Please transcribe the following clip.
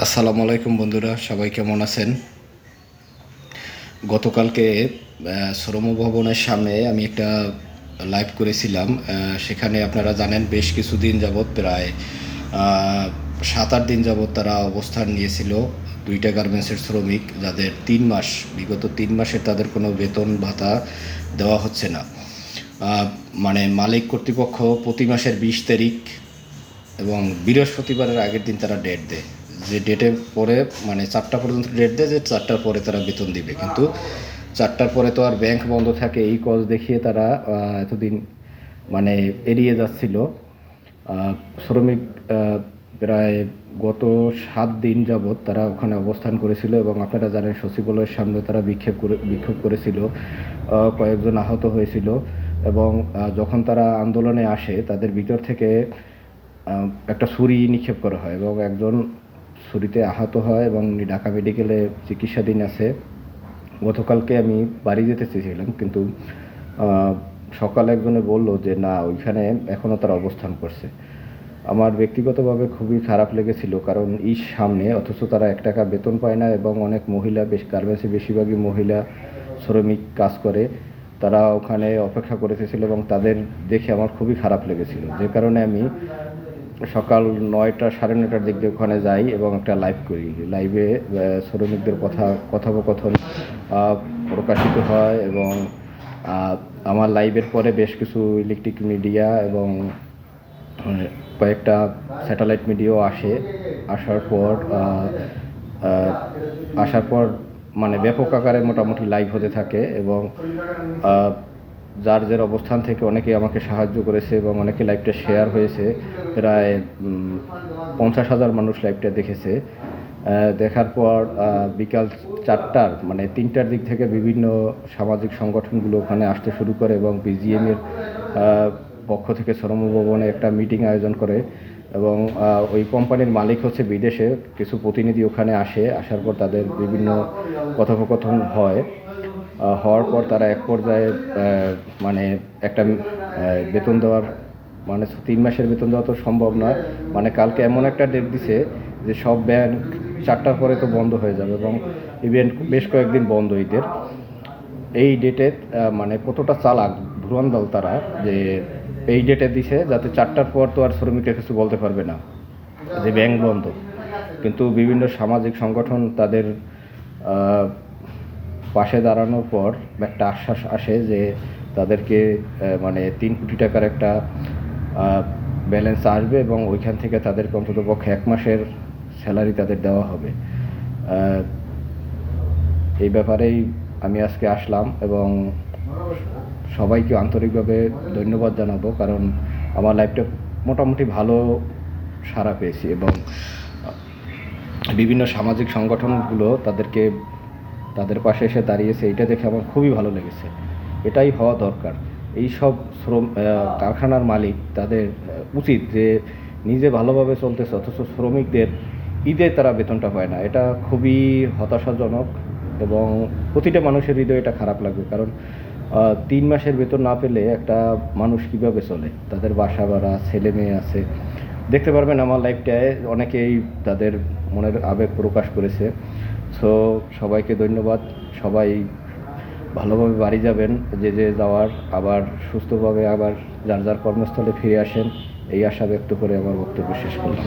আসসালামু আলাইকুম বন্ধুরা, সবাই কেমন আছেন? গতকালকে শ্রম ভবনের সামনে আমি একটা লাইভ করেছিলাম সেখানে আপনারা জানেন বেশ কিছুদিন যাবৎ প্রায় সাত আট দিন যাবৎ তারা অবস্থান নিয়েছিল দুইটা গার্মেন্টসের শ্রমিক, যাদের তিন মাস, বিগত তিন মাসে তাদের কোনো বেতন ভাতা দেওয়া হচ্ছে না। মানে মালিক কর্তৃপক্ষ প্রতি মাসের বিশ তারিখ এবং বৃহস্পতিবারের আগের দিন তারা ডেট দেয়। যে ডেটে পরে মানে চারটা পর্যন্ত ডেট দেয় যে চারটার পরে তারা বেতন দিবে। কিন্তু চারটার পরে তো আর ব্যাংক বন্ধ থাকে, এই কজ দেখিয়ে তারা এতদিন মানে এড়িয়ে যাচ্ছিল। শ্রমিক প্রায় গত সাত দিন যাবৎ তারা ওখানে অবস্থান করেছিল এবং আপনারা জানেন সচিবালয়ের সামনে তারা বিক্ষোভ করে, বিক্ষোভ করেছিল। কয়েকজন আহত হয়েছিল এবং যখন তারা আন্দোলনে আসে, তাদের ভিতর থেকে একটা ছুরি নিক্ষেপ করা হয় এবং একজন ছুরিতে আহত হয় এবং উনি ঢাকা মেডিকেলে চিকিৎসাধীন আছে। গতকালকে আমি বাড়ি যেতে চেয়েছিলাম, কিন্তু সকালে একজনে বলল যে, না, ওইখানে এখনও তারা অবস্থান করছে। আমার ব্যক্তিগতভাবে খুবই খারাপ লেগেছিল, কারণ এই সামনে, অথচ তারা এক টাকা বেতন পায় না এবং অনেক মহিলা, বেশ গার্মেন্টসে বেশিরভাগই মহিলা শ্রমিক কাজ করে, তারা ওখানে অপেক্ষা করেছিল এবং তাদের দেখে আমার খুবই খারাপ লেগেছিল। যে কারণে আমি সকাল নয়টা সাড়ে নয়টার দিক দিয়ে ওখানে যাই এবং একটা লাইভ করি। লাইভে শ্রমিকদের কথা, কথোপকথন প্রকাশিত হয় এবং আমার লাইভের পরে বেশ কিছু ইলেকট্রিক মিডিয়া এবং কয়েকটা স্যাটেলাইট মিডিয়াও আসে। আসার পর আসার পর মানে ব্যাপক আকারে মোটামুটি লাইভ হতে থাকে এবং যার যার অবস্থান থেকে অনেকে আমাকে সাহায্য করেছে এবং অনেকে লাইভটা শেয়ার হয়েছে, প্রায় পঞ্চাশ হাজার মানুষ লাইভটা দেখেছে। দেখার পর বিকাল চারটার মানে তিনটার দিক থেকে বিভিন্ন সামাজিক সংগঠনগুলো ওখানে আসতে শুরু করে এবং বিজিএম এর পক্ষ থেকে শ্রম ভবনে একটা মিটিং আয়োজন করে এবং ওই কোম্পানির মালিক হচ্ছে বিদেশে, কিছু প্রতিনিধি ওখানে আসে, আসার পর তাদের বিভিন্ন কথোপকথন হয়। হওয়ার পর তারা এক পর্যায়ে মানে একটা বেতন দেওয়ার মানে তিন মাসের বেতন দেওয়া তো সম্ভব নয়। মানে কালকে এমন একটা ডেট দিছে যে সব ব্যাংক চারটার পরে তো বন্ধ হয়ে যাবে এবং ইভেন্ট বেশ কয়েকদিন বন্ধ ঈদের। এই ডেটে মানে কতটা চালাক ধুরন্ধল তারা যে এই ডেটে দিছে যাতে চারটার পর তো আর শ্রমিকরা কিছু বলতে পারবে না, যে ব্যাংক বন্ধ। কিন্তু বিভিন্ন সামাজিক সংগঠন তাদের পাশে দাঁড়ানোর পর একটা আশ্বাস আসে যে তাদেরকে মানে তিন কোটি টাকার একটা ব্যালেন্স আসবে এবং ওইখান থেকে তাদেরকে অন্তত পক্ষে এক মাসের স্যালারি তাদের দেওয়া হবে। এই ব্যাপারেই আমি আজকে আসলাম এবং সবাইকে আন্তরিকভাবে ধন্যবাদ জানাব কারণ আমার লাইফটা মোটামুটি ভালো সাড়া পেয়েছি এবং বিভিন্ন সামাজিক সংগঠনগুলো তাদেরকে তাদের পাশে এসে দাঁড়িয়েছে, এটা দেখে আমার খুবই ভালো লেগেছে। এটাই হওয়া দরকার। এই সব শ্রম কারখানার মালিক তাদের উচিত যে নিজে ভালোভাবে চলতেছে, অথচ শ্রমিকদের ঈদে তারা বেতনটা পায় না। এটা খুবই হতাশাজনক এবং প্রতিটা মানুষের হৃদয়ে এটা খারাপ লাগবে। কারণ তিন মাসের বেতন না পেলে একটা মানুষ কীভাবে চলে? তাদের বাসা ভাড়া ছেলে মেয়ে আছে। দেখতে পারবেন আমার লাইফটায় অনেকেই তাদের মনের আবেগ প্রকাশ করেছে। সো সবাইকে ধন্যবাদ। সবাই ভালোভাবে বাড়ি যাবেন, যে যে যাওয়ার, আবার সুস্থভাবে আবার যার যার কর্মস্থলে ফিরে আসেন, এই আশা ব্যক্ত করে আমার বক্তব্য শেষ করলাম।